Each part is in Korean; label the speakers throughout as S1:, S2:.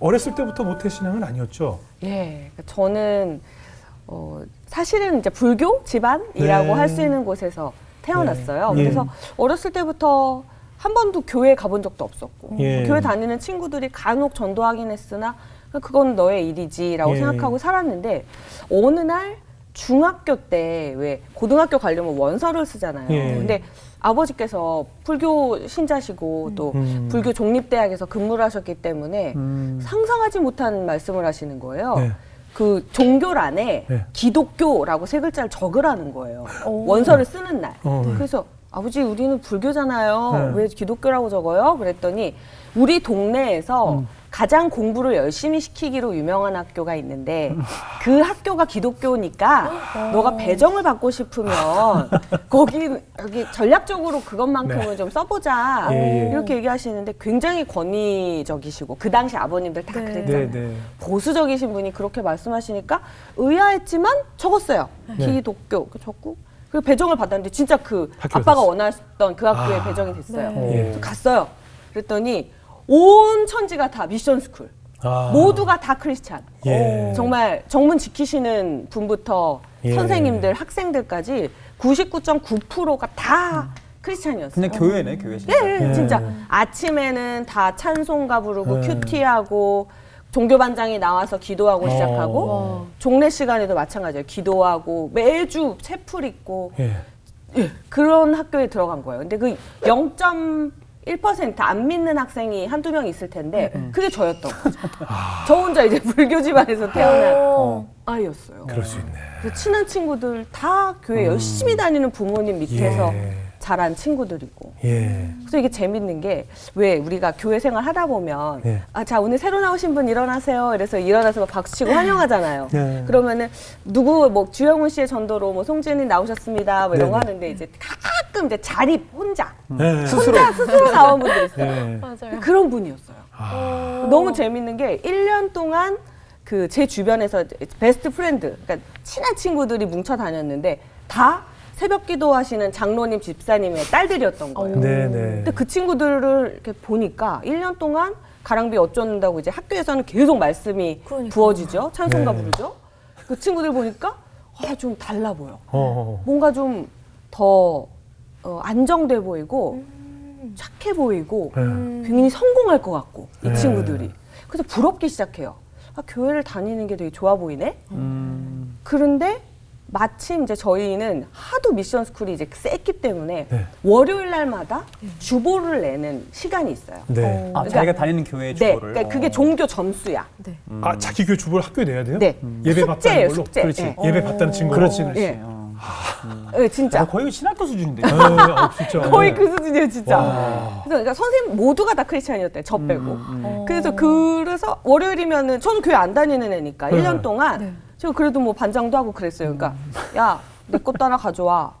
S1: 어렸을 때부터 모태 신앙은 아니었죠.
S2: 예, 그러니까 저는 어, 사실은 이제 불교 집안이라고
S1: 네.
S2: 할수 있는 곳에서 태어났어요.
S1: 네. 예.
S2: 그래서 어렸을 때부터 한 번도 교회 가본 적도 없었고
S1: 예.
S2: 교회 다니는 친구들이 간혹 전도하긴 했으나 그건 너의 일이지라고
S1: 예.
S2: 생각하고 살았는데 어느 날 중학교 때 왜 고등학교 가려면 원서를 쓰잖아요.
S1: 예.
S2: 근데 아버지께서 불교 신자시고 또
S1: 음.
S2: 불교 종립대학에서 근무를 하셨기 때문에
S1: 음.
S2: 상상하지 못한 말씀을 하시는 거예요.
S1: 네.
S2: 그 종교란에
S1: 네.
S2: 기독교라고 세 글자를 적으라는 거예요. 원서를 쓰는 날.
S1: 어, 네.
S2: 그래서 아버지 우리는 불교잖아요.
S1: 네.
S2: 왜 기독교라고 적어요? 그랬더니 우리 동네에서
S1: 음.
S2: 가장 공부를 열심히 시키기로 유명한 학교가 있는데 그 학교가 기독교니까 너가 배정을 받고 싶으면 거기 여기 전략적으로 그것만큼은
S1: 네.
S2: 좀 써보자
S1: 예, 예.
S2: 이렇게 얘기하시는데 굉장히 권위적이시고 그 당시 아버님들 다
S3: 네.
S2: 그랬잖아요.
S1: 네, 네.
S2: 보수적이신 분이 그렇게 말씀하시니까 의아했지만 적었어요.
S1: 네.
S2: 기독교 그 적고 그리고 배정을 받았는데 진짜 그 아빠가
S1: 됐어.
S2: 원하셨던 그 학교에
S1: 아.
S2: 배정이 됐어요.
S3: 네.
S1: 예.
S2: 그래서 갔어요. 그랬더니 온 천지가 다 미션 스쿨.
S1: 아.
S2: 모두가 다 크리스찬.
S1: 예.
S2: 정말 정문 지키시는 분부터
S1: 예.
S2: 선생님들, 학생들까지 99.9%가 다 크리스찬이었어요.
S4: 그냥 교회네 교회 진짜.
S2: 예, 예,
S1: 예.
S2: 진짜 아침에는 다 찬송가 부르고
S1: 예.
S2: 큐티하고 종교 반장이 나와서 기도하고
S1: 어.
S2: 시작하고
S3: 와.
S2: 종례 시간에도 마찬가지예요. 기도하고 매주 채플 있고
S1: 예.
S2: 예, 그런 학교에 들어간 거예요. 근데 그 0.1%안 믿는 학생이 한두 명 있을 텐데 그게 저였던 거죠. 저 혼자 이제 불교 집안에서 태어난
S3: 어.
S2: 아이였어요.
S1: 그럴 수 있네.
S2: 그래서 친한 친구들 다 교회 열심히 다니는 부모님 밑에서
S1: 예.
S2: 자란 친구들이고
S1: 예.
S2: 그래서 이게 재밌는 게 왜 우리가 교회 생활 하다 보면
S1: 네.
S2: 아자 오늘 새로 나오신 분 일어나세요 이래서 일어나서 막 박수 치고 환영하잖아요.
S1: 네.
S2: 그러면은 누구 뭐 주영훈 씨의 전도로 뭐 송지은이 나오셨습니다 뭐 이런 거. 하는데 이제 가끔 이제 자립 혼자
S1: 예.
S2: 혼자 스스로 나온 분들 있어요.
S1: 예.
S3: 맞아요.
S2: 그런 분이었어요.
S1: 아.
S2: 너무 재밌는 게 1년 동안 그 제 주변에서 베스트 프렌드, 그러니까 친한 친구들이 뭉쳐 다녔는데 다 새벽 기도하시는 장로님, 집사님의 딸들이었던 거예요.
S1: 네, 네.
S2: 근데 그 친구들을 이렇게 보니까 1년 동안 가랑비 어쩌는다고 이제 학교에서는 계속 말씀이
S3: 그러니까.
S2: 부어지죠. 찬송가
S1: 네.
S2: 부르죠. 그 친구들 보니까 아, 좀 달라 보여.
S1: 어.
S2: 뭔가 좀 더 어, 안정돼 보이고
S3: 음.
S2: 착해 보이고
S1: 예.
S2: 굉장히 성공할 것 같고 이
S1: 네.
S2: 친구들이 그래서 부럽기 시작해요. 아, 교회를 다니는 게 되게 좋아 보이네.
S4: 음.
S2: 그런데 마침 이제 저희는 하도 미션 스쿨이 이제 셌기 때문에
S1: 네.
S2: 월요일 날마다 주보를 내는 시간이 있어요.
S1: 네.
S4: 아 자기가 다니는 교회
S2: 네,
S4: 주보를.
S2: 그러니까 그게
S4: 어.
S2: 종교 점수야.
S3: 네.
S1: 아, 자기 교회 주보를 학교에 내야 돼요?
S2: 네,
S1: 예배
S2: 숙제예요,
S1: 받다는 걸로.
S2: 숙제.
S1: 그렇지.
S2: 네.
S1: 예배 받다는 친구.
S4: 그렇지 그렇지.
S2: 예.
S4: 어.
S2: 네, 진짜
S4: 아, 거의 신학교 수준인데.
S1: 예, 아, 진짜.
S2: 거의 그 수준이에요, 진짜.
S1: 와.
S2: 그래서 그러니까 선생님 모두가 다 크리스찬이었대, 저 빼고.
S4: 음,
S3: 어.
S2: 그래서 그래서 월요일이면은 저는 교회 안 다니는 애니까
S1: 네.
S2: 1년 동안
S3: 네.
S2: 제가 그래도 뭐 반장도 하고 그랬어요. 그러니까 야 내 것도 하나 가져와.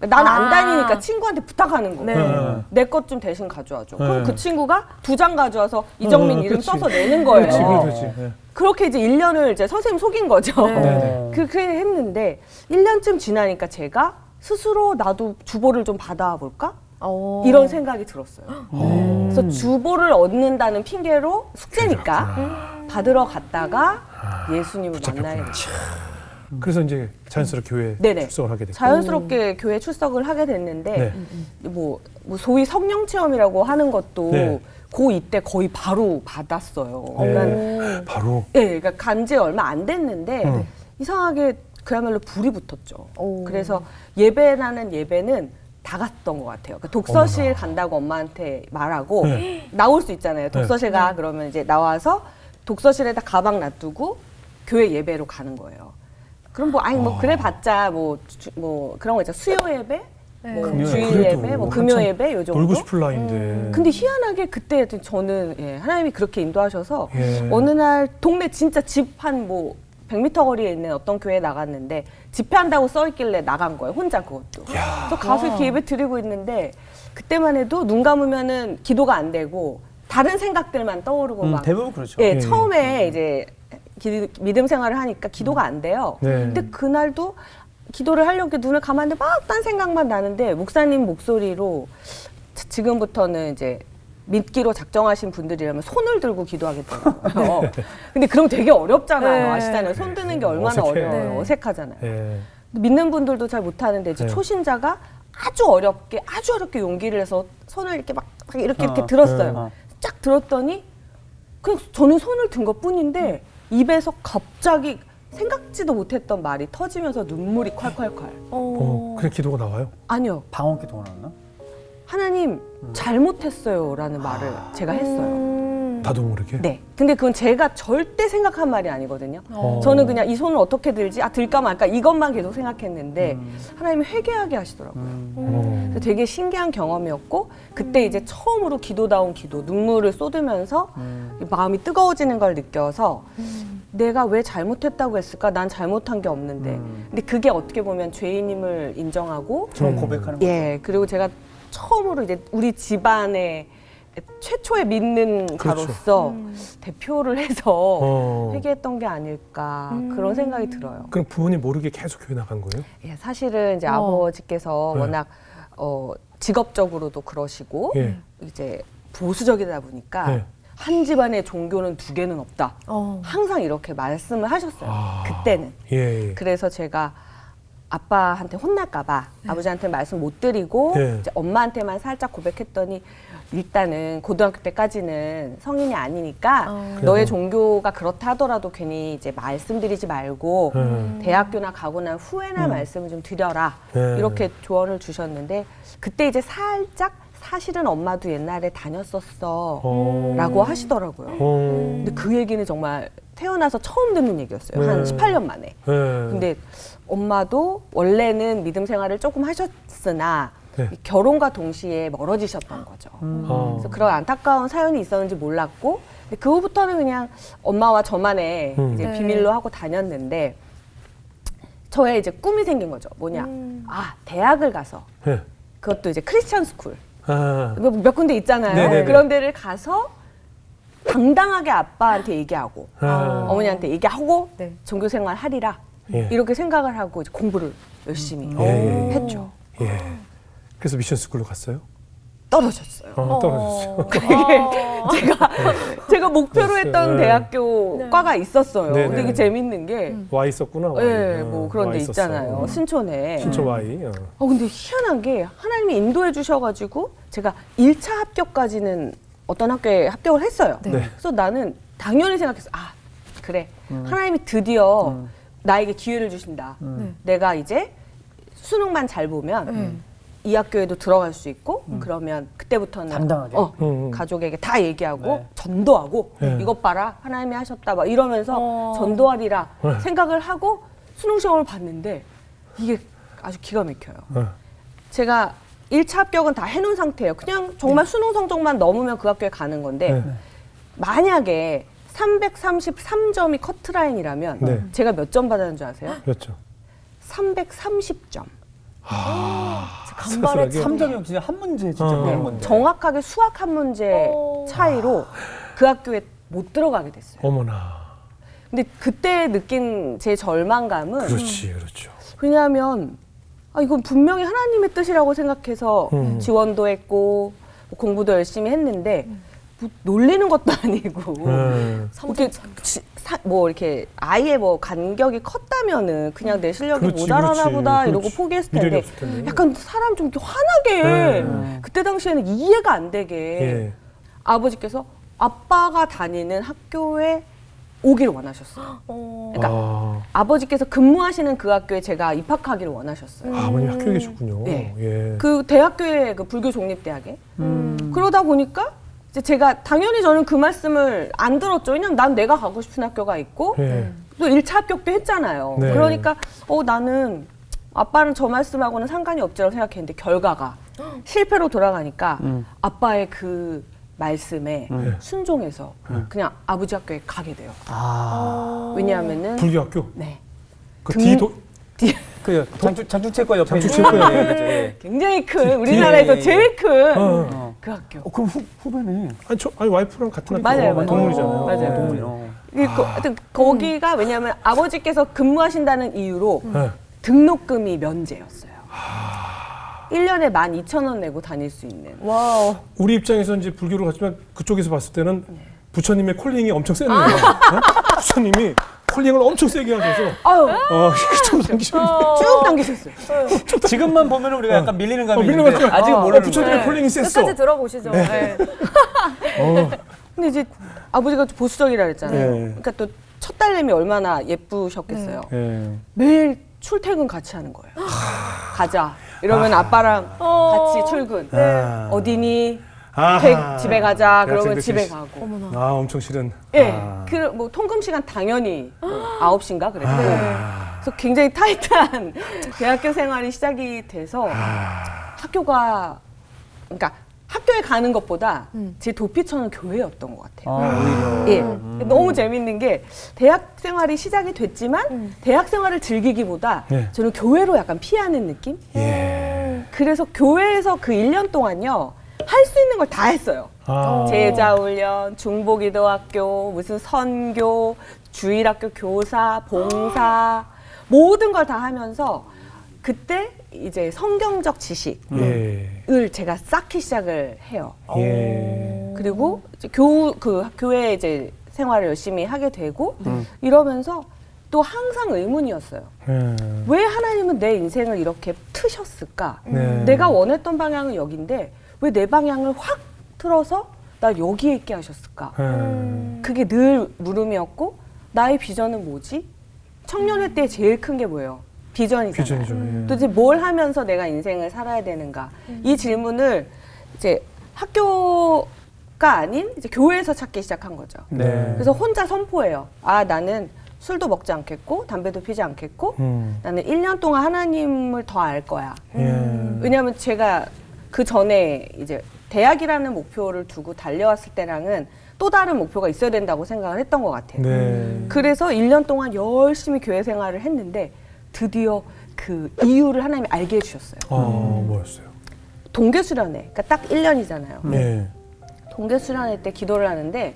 S2: 난안
S3: 아.
S2: 다니니까 친구한테 부탁하는 거예요.
S3: 네.
S2: 내 것 좀 대신 가져와줘. 그럼
S1: 네.
S2: 그 친구가 두 장 가져와서 이정민
S1: 어,
S2: 이름
S1: 그치.
S2: 써서 내는 거예요.
S1: 그렇지, 그렇지. 예.
S2: 그렇게 이제 1년을 이제 선생님 속인 거죠.
S3: 네.
S1: 네, 네.
S2: 그렇게 했는데 1년쯤 지나니까 제가 스스로 나도 주보를 좀 받아볼까?
S3: 어.
S2: 이런 생각이 들었어요.
S1: 어.
S2: 그래서 주보를 얻는다는 핑계로 숙제니까 받으러 갔다가 예수님을 만나게 됐어요.
S1: 그래서 이제 자연스럽게 교회
S2: 네네.
S1: 출석을 하게 됐고.
S2: 자연스럽게 교회 출석을 하게 됐는데
S1: 네.
S2: 뭐, 뭐 소위 성령 체험이라고 하는 것도
S1: 네.
S2: 고 이때 거의 바로 받았어요.
S1: 네.
S2: 그러니까,
S1: 바로.
S2: 예, 그러니까 간지 얼마 안 됐는데
S1: 음.
S2: 이상하게 그야말로 불이 붙었죠.
S3: 오.
S2: 그래서 예배라는 예배는 다 갔던 것 같아요. 그러니까 독서실
S1: 어머나.
S2: 간다고 엄마한테 말하고
S1: 네.
S2: 나올 수 있잖아요. 독서실 가 그러면 이제 나와서 독서실에다 가방 놔두고 교회 예배로 가는 거예요. 그럼 뭐 아니 뭐
S1: 아.
S2: 그래 봤자 뭐 뭐 그런 거 있죠. 수요 예배,
S3: 네.
S2: 뭐
S4: 금요
S2: 주일
S1: 그래도
S2: 예배, 뭐 금요
S1: 한참
S2: 예배 요 정도.
S1: 놀고 싶을 나이인데.
S2: 근데 희한하게 그때 하여튼 저는 예, 하나님이 그렇게 인도하셔서
S1: 예.
S2: 어느 날 동네 진짜 집 한 뭐 100m 거리에 있는 어떤 교회에 나갔는데 집회한다고 써 있길래 나간 거예요. 혼자 그것도.
S1: 야.
S2: 그래서 가서 이렇게 예배 드리고 있는데 그때만 해도 눈 감으면은 기도가 안 되고 다른 생각들만 떠오르고
S4: 음,
S2: 막
S4: 대부분 그렇죠.
S2: 예,
S1: 예.
S2: 처음에 이제 기- 믿음 생활을 하니까 기도가 안 돼요.
S1: 네.
S2: 근데 그날도 기도를 하려고 눈을 감았는데 막 딴 생각만 나는데 목사님 목소리로 자, 지금부터는 이제 믿기로 작정하신 분들이라면 손을 들고 기도하겠더라고요. 근데 그럼 되게 어렵잖아요.
S3: 네.
S2: 아시잖아요. 손 드는 게 얼마나. 어려워요.
S3: 네.
S2: 어색하잖아요.
S1: 예.
S2: 믿는 분들도 잘 못하는데 이제
S1: 네.
S2: 초신자가 아주 어렵게 아주 어렵게 용기를 내서 손을 이렇게 막 이렇게 이렇게
S4: 어.
S2: 들었어요.
S4: 어.
S2: 쫙 들었더니 그냥 저는 손을 든 것뿐인데 입에서 갑자기 생각지도 못했던 말이 터지면서 눈물이 콸콸콸.
S1: 어, 그냥 기도가 나와요.
S2: 아니요.
S4: 방언 기도가 나왔나?
S2: 하나님 잘못했어요라는 말을 제가 했어요.
S3: 음.
S1: 나도 모르게.
S2: 네. 근데 그건 제가 절대 생각한 말이 아니거든요.
S1: 어.
S2: 저는 그냥 이 손을 어떻게 들지? 아 들까 말까 이것만 계속 생각했는데 하나님이 회개하게 하시더라고요.
S1: 어.
S2: 그래서 되게 신기한 경험이었고 그때 이제 처음으로 기도다운 기도 눈물을 쏟으면서 마음이 뜨거워지는 걸 느껴서 내가 왜 잘못했다고 했을까? 난 잘못한 게 없는데.
S4: 음.
S2: 근데 그게 어떻게 보면 죄인임을 인정하고
S4: 음. 고백하는 거.
S2: 예 그리고 제가 처음으로 이제 우리 집안의 최초의 믿는
S1: 그렇죠.
S2: 자로서 대표를 해서
S1: 어.
S2: 회개했던 게 아닐까
S3: 음.
S2: 그런 생각이 들어요.
S1: 그럼 부모님 모르게 계속 교회 나간 거예요?
S2: 예, 사실은 이제
S3: 어.
S2: 아버지께서
S1: 네.
S2: 워낙 어, 직업적으로도 그러시고
S1: 예.
S2: 이제 보수적이다 보니까
S1: 네.
S2: 한 집안에 종교는 두 개는 없다.
S3: 어.
S2: 항상 이렇게 말씀을 하셨어요.
S1: 아.
S2: 그때는.
S1: 예. 예.
S2: 그래서 제가 아빠한테 혼날까봐 아버지한테 말씀 못 드리고
S1: 네.
S2: 이제 엄마한테만 살짝 고백했더니 일단은 고등학교 때까지는 성인이 아니니까
S3: 어.
S2: 너의 종교가 그렇다 하더라도 괜히 이제 말씀드리지 말고
S1: 음.
S2: 대학교나 가고 난 후에나 말씀을 좀 드려라
S1: 네.
S2: 이렇게 조언을 주셨는데 그때 이제 살짝 사실은 엄마도 옛날에 다녔었어
S1: 어.
S2: 라고 하시더라고요.
S1: 어.
S2: 근데 그 얘기는 정말 태어나서 처음 듣는 얘기였어요. 한
S1: 네.
S2: 18년 만에.
S1: 예.
S2: 근데 엄마도 원래는 믿음 생활을 조금 하셨으나
S1: 네.
S2: 이 결혼과 동시에 멀어지셨던 거죠.
S1: 어.
S2: 그래서 그런 안타까운 사연이 있었는지 몰랐고 근데 그 후부터는 그냥 엄마와 저만의
S1: 음.
S2: 이제
S3: 네.
S2: 비밀로 하고 다녔는데 저의 이제 꿈이 생긴 거죠. 뭐냐?
S3: 음.
S2: 아 대학을 가서
S1: 예.
S2: 그것도 이제 크리스천 스쿨
S1: 아.
S2: 몇, 몇 군데 있잖아요.
S4: 네네네.
S2: 그런 데를 가서 당당하게 아빠한테 얘기하고
S1: 아.
S2: 어머니한테 얘기하고
S3: 네.
S2: 종교 생활 하리라
S1: 예.
S2: 이렇게 생각을 하고 이제 공부를 열심히
S1: 예, 예, 예.
S2: 했죠.
S1: 예. 그래서 미션 스쿨로 갔어요?
S2: 떨어졌어요.
S1: 어, 떨어졌어요.
S3: 어.
S2: 제가 제가 목표로. 했던
S1: 네.
S2: 대학교
S3: 네.
S2: 과가 있었어요.
S1: 네,
S2: 근데
S1: 네.
S2: 이게 재밌는 게,
S1: 와 있었구나. 와.
S2: 예,
S1: 어,
S2: 뭐 그런 와데
S1: 있었어.
S2: 있잖아요.
S1: 어.
S2: 신촌에.
S1: 신촌 와이. 어.
S2: 어, 근데 희한한 게 하나님이 인도해 주셔가지고 제가 1차 합격까지는 어떤 학교에 합격을 했어요.
S3: 네.
S1: 네.
S2: 그래서 나는 당연히 생각했어. 아, 그래. 하나님이 드디어
S4: 음.
S2: 나에게 기회를 주신다.
S4: 음.
S2: 내가 이제 수능만 잘 보면
S3: 네.
S2: 이 학교에도 들어갈 수 있고 그러면 그때부터는
S4: 당당하게.
S2: 어,
S1: 음, 음.
S2: 가족에게 다 얘기하고
S4: 네.
S2: 전도하고
S1: 네.
S2: 이것 봐라 하나님이 하셨다 막 이러면서
S3: 어.
S2: 전도하리라
S1: 네.
S2: 생각을 하고 수능 시험을 봤는데 이게 아주 기가 막혀요.
S1: 어.
S2: 제가 1차 합격은 다 해놓은 상태예요. 그냥 정말 수능 성적만 넘으면 그 학교에 가는 건데
S1: 네.
S2: 만약에 333점이 커트라인이라면
S1: 네.
S2: 제가 몇 점 받았는 줄 아세요?
S1: 그렇죠.
S2: 330점.
S3: 간발의
S1: 씁쓸하게.
S3: 참.
S4: 3점이면 진짜 한 문제 진짜
S1: 어.
S4: 그런 건데.
S2: 정확하게 수학 한 문제
S3: 어.
S2: 차이로 그 학교에 못 들어가게 됐어요.
S1: 어머나.
S2: 근데 그때 느낀 제 절망감은
S1: 그렇지, 그렇죠.
S2: 왜냐하면 아, 이건 분명히 하나님의 뜻이라고 생각해서
S1: 음.
S2: 지원도 했고 뭐 공부도 열심히 했는데 뭐 놀리는 것도 아니고
S1: 네.
S2: 이렇게 지- 사- 뭐 이렇게 아예 뭐 간격이 컸다면은 그냥 내 실력이
S1: 그렇지,
S2: 모자라나
S1: 그렇지,
S2: 보다
S1: 그렇지.
S2: 이러고 포기했을
S1: 미련이
S2: 텐데
S1: 없을 텐데.
S2: 약간 사람 좀 이렇게 화나게
S1: 네.
S2: 그때 당시에는 이해가 안 되게
S1: 예.
S2: 아버지께서 아빠가 다니는 학교에 오기를 원하셨어요.
S3: 어.
S2: 그러니까
S1: 아,
S2: 아버지께서 근무하시는 그 학교에 제가 입학하기를 원하셨어요.
S1: 아, 아버님 학교에 계셨군요.
S2: 네.
S1: 예.
S2: 그 대학교에 그 불교 종립대학에
S3: 음.
S2: 그러다 보니까 이제 제가 당연히 저는 그 말씀을 안 들었죠. 왜냐면 난 내가 가고 싶은 학교가 있고
S1: 예.
S2: 또 1차 합격도 했잖아요.
S1: 네.
S2: 그러니까 어 나는 아빠는 저 말씀하고는 상관이 없지라고 생각했는데 결과가 실패로 돌아가니까
S4: 음.
S2: 아빠의 그 말씀에
S1: 네.
S2: 순종해서 그냥 아버지 학교에 가게 돼요.
S4: 아.
S3: 어.
S2: 왜냐하면은
S1: 불교 학교.
S2: 네.
S1: 그
S2: 등-
S1: 뒤도
S4: 그 장충 장충체과 옆에 있는 예.
S2: 굉장히 큰 우리나라에서
S4: 예, 예.
S2: 제일 큰
S1: 어.
S4: 어.
S2: 그 학교.
S4: 어, 그럼 후, 후배네.
S1: 아니 저 아니 와이프랑 같은 학교
S2: 맞아요, 맞아요.
S1: 동문이잖아요.
S2: 맞아요.
S1: 예.
S4: 동문이. 어.
S2: 이 거- 하여튼 거기가 왜냐하면 아버지께서 근무하신다는 이유로
S1: 예.
S2: 등록금이 면제였어요. 1년에 12,000원 내고 다닐 수 있는.
S3: 와우.
S1: 우리 입장에서 이제 불교를 갔지만 그쪽에서 봤을 때는 부처님의 콜링이 엄청 센 거예요.
S2: 아.
S1: 어? 부처님이 콜링을 엄청 세게 하셔서
S2: 아유,
S1: 어, 그쪽으로 당기셨는데
S2: 쭉 당기셨어요.
S4: 지금만 보면 우리가 약간 밀리는 감이
S1: 어, 밀리는
S4: 있는데
S1: 감이
S4: 아직
S1: 어,
S4: 모르는
S1: 부처님의
S4: 거예요.
S1: 콜링이 셌어.
S3: 끝까지 들어보시죠. 네.
S1: 어,
S2: 근데 이제 아버지가 좀 보수적이라 그랬잖아요.
S1: 네.
S2: 그러니까 또 첫 딸내미 얼마나 예쁘셨겠어요.
S1: 예.
S2: 매일 출퇴근 같이 하는 거예요. 가자. 이러면 아. 빠랑
S3: 어.
S2: 같이 출근.
S1: 아.
S2: 어디니?
S1: 아하.
S2: 대- 집에 가자. 그러면
S1: 대학생들
S2: 집에
S1: 시-
S2: 가고.
S1: 아, 엄청 싫은.
S2: 예.
S1: 아.
S2: 그, 뭐, 통금 시간 당연히 아홉 시인가 그랬고.
S1: 아.
S2: 그래서 굉장히 타이트한 대학교 생활이 시작이 돼서
S1: 아.
S2: 학교가, 그러니까 학교에 가는 것보다 제 도피처는 교회였던 것 같아요.
S4: 아.
S2: 예. 너무 재밌는 게 대학 생활이 시작이 됐지만 대학 생활을 즐기기보다
S1: 예.
S2: 저는 교회로 약간 피하는 느낌?
S1: 예.
S2: 그래서 교회에서 그 1년 동안요. 할 수 있는 걸 다 했어요.
S1: 아.
S2: 제자 훈련, 중보기도학교, 무슨 선교, 주일학교 교사, 봉사 모든 걸 다 하면서 그때 이제 성경적 지식을
S1: 예.
S2: 제가 쌓기 시작을 해요.
S1: 예.
S2: 그리고 이제 교, 그 교회 이제 생활을 열심히 하게 되고
S1: 음.
S2: 이러면서 또 항상 의문이었어요.
S1: 예.
S2: 왜 하나님은 내 인생을 이렇게 트셨을까?
S1: 네.
S2: 내가 원했던 방향은 여긴데 왜 내 방향을 확 틀어서 나 여기에 있게 하셨을까?
S1: 예.
S2: 그게 늘 물음이었고 나의 비전은 뭐지? 청년회 때 제일 큰 게 뭐예요? 비전이잖아요.
S1: 비전이죠. 예.
S2: 도대체 뭘 하면서 내가 인생을 살아야 되는가? 이 질문을 이제 학교가 아닌 이제 교회에서 찾기 시작한 거죠.
S1: 네.
S2: 그래서 혼자 선포해요. 아, 나는 술도 먹지 않겠고, 담배도 피지 않겠고,
S1: 음.
S2: 나는 1년 동안 하나님을 더 알 거야.
S1: 예.
S2: 왜냐하면 제가 그 전에 이제 대학이라는 목표를 두고 달려왔을 때랑은 또 다른 목표가 있어야 된다고 생각을 했던 것 같아요.
S1: 네.
S2: 그래서 1년 동안 열심히 교회 생활을 했는데 드디어 그 이유를 하나님이 알게 해주셨어요.
S1: 어, 뭐였어요?
S2: 동계 수련회, 그러니까 딱 1년이잖아요.
S1: 예.
S2: 동계 수련회 때 기도를 하는데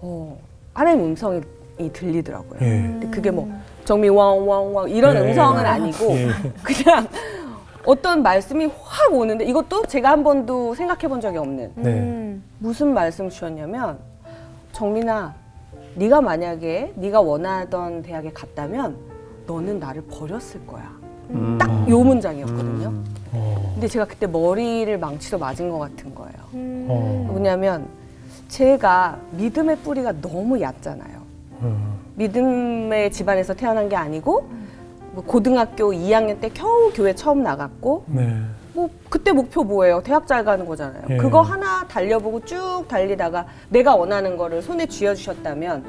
S2: 어, 하나님 음성이 들리더라고요.
S1: 예.
S2: 근데 그게 뭐 정미 왕왕왕 이런
S1: 예.
S2: 음성은 아니고
S1: 예.
S2: 그냥 어떤 말씀이 확 오는데 이것도 제가 한 번도 생각해 본 적이 없는
S1: 네.
S3: 음.
S2: 무슨 말씀 주셨냐면 정민아 네가 만약에 네가 원하던 대학에 갔다면 너는 나를 버렸을 거야.
S4: 음.
S2: 딱 요 문장이었거든요.
S4: 음.
S1: 어.
S2: 근데 제가 그때 머리를 망치로 맞은 것 같은 거예요.
S1: 어.
S2: 뭐냐면 제가 믿음의 뿌리가 너무 얕잖아요.
S1: 어.
S2: 믿음의 집안에서 태어난 게 아니고 뭐 고등학교 2학년 때 겨우 교회 처음 나갔고
S1: 네.
S2: 뭐 그때 목표 뭐예요? 대학 잘 가는 거잖아요.
S1: 예.
S2: 그거 하나 달려보고 쭉 달리다가 내가 원하는 거를 손에 쥐어 주셨다면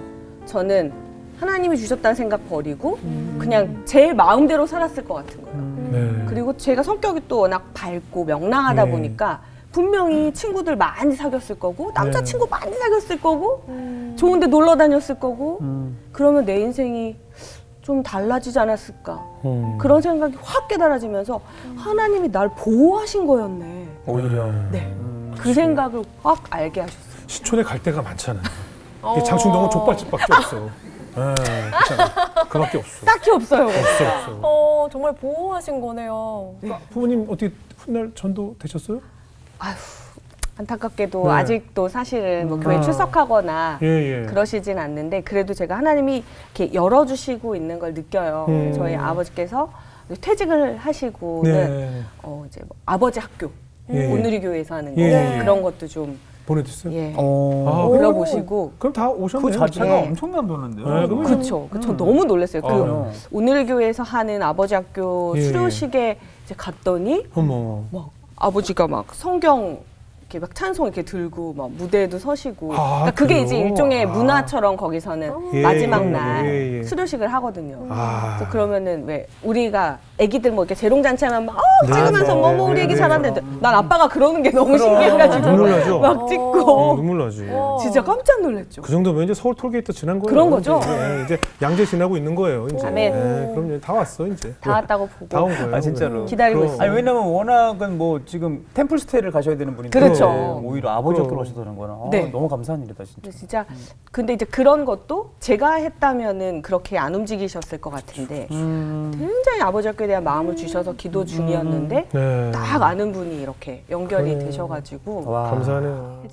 S2: 저는 하나님이 주셨다는 생각 버리고 그냥 제 마음대로 살았을 것 같은 거예요.
S1: 네.
S2: 그리고 제가 성격이 또 워낙 밝고 명랑하다
S1: 네.
S2: 보니까 분명히 친구들 많이 사귀었을 거고 남자
S1: 네.
S2: 친구 많이 사귀었을 거고 좋은데 놀러 다녔을 거고
S4: 음.
S2: 그러면 내 인생이 좀 달라지지 않았을까
S1: 음.
S2: 그런 생각이 확 깨달아지면서 하나님이 날 보호하신 거였네
S4: 오히려.
S2: 네.
S4: 음.
S2: 그 생각을 확 알게 하셨어요
S1: 신촌에 갈 데가 많잖아요.
S3: 어.
S1: 이게 장충동은 족발집밖에 없어. 예, 그렇잖아. 그밖에 없어.
S2: 딱히 없어요
S1: 없어, 없어.
S3: 어, 정말 보호하신 거네요.
S1: 부모님 어떻게 훗날 전도 되셨어요?
S2: 아휴 안타깝게도
S1: 네.
S2: 아직도 사실은 뭐 교회
S1: 아.
S2: 출석하거나
S1: 예, 예.
S2: 그러시진 않는데 그래도 제가 하나님이 이렇게 열어주시고 있는 걸 느껴요.
S1: 음.
S2: 저희 아버지께서 퇴직을 하시고는
S1: 네.
S2: 어 이제 뭐 아버지 학교
S1: 예, 예.
S2: 오누리 교회에서 하는 거
S1: 예, 예.
S2: 그런 것도 좀
S1: 보내드렸어요?
S2: 예.
S4: 어.
S1: 아,
S2: 불러보시고
S1: 그럼 다 오셨네요.
S4: 그 자체가
S2: 예.
S4: 엄청난 변화인데요.
S1: 네, 그러면
S2: 그렇죠. 저 너무 놀랐어요. 그
S1: 어.
S2: 오누리 교회에서 하는 아버지 학교
S1: 예, 예.
S2: 수료식에 이제 갔더니
S1: 어머.
S2: 막 아버지가 막 성경 이렇게 막 찬송 이렇게 들고 막 무대에도 서시고
S1: 아,
S2: 그러니까 그게
S1: 그래요?
S2: 이제 일종의
S1: 아.
S2: 문화처럼 거기서는
S1: 예,
S2: 마지막
S1: 예,
S2: 날
S1: 예, 예.
S2: 수료식을 하거든요.
S1: 아.
S2: 그래서 그러면은 왜 우리가 아기들 뭐 이렇게 재롱잔치 하면 막 어,
S1: 네,
S2: 찍으면서
S1: 네,
S2: 뭐,
S1: 네,
S2: 뭐 우리
S1: 네,
S2: 애기
S1: 네.
S2: 잘하는데 난 아빠가 그러는 게 너무
S1: 아,
S2: 신기해가지고
S1: 눈물 나죠?
S2: 막
S1: 어,
S2: 찍고
S1: 눈물 나지.
S3: 어.
S2: 진짜 깜짝 놀랐죠.
S1: 그 정도면 이제 서울 톨게이트 지난 거예요.
S2: 그런 거죠.
S1: 이제, 예, 이제 양재 지나고 있는 거예요. 이제.
S2: 아멘.
S1: 예, 그럼 이제 다 왔어 이제.
S2: 다 왔다고 보고
S1: 다온 거예요.
S4: 아, 진짜로?
S2: 기다리고
S1: 그럼.
S2: 있어요.
S4: 아니 왜냐면 워낙은 뭐 지금 템플스테이를 가셔야 되는 분인데
S2: 그렇죠. 그쵸.
S4: 오히려 아버지
S1: 그럼.
S4: 하시다는 거는 아,
S2: 네.
S4: 너무 감사한 일이다 진짜.
S2: 근데 진짜 근데 이제 그런 것도 제가 했다면은 그렇게 안 움직이셨을 것 같은데
S4: 음.
S2: 굉장히 아버지 학교에 대한 마음을 주셔서 기도 중이었는데
S1: 네.
S2: 딱 아는 분이 이렇게 연결이
S1: 그래.
S2: 되셔가지고
S4: 와.
S1: 감사하네요.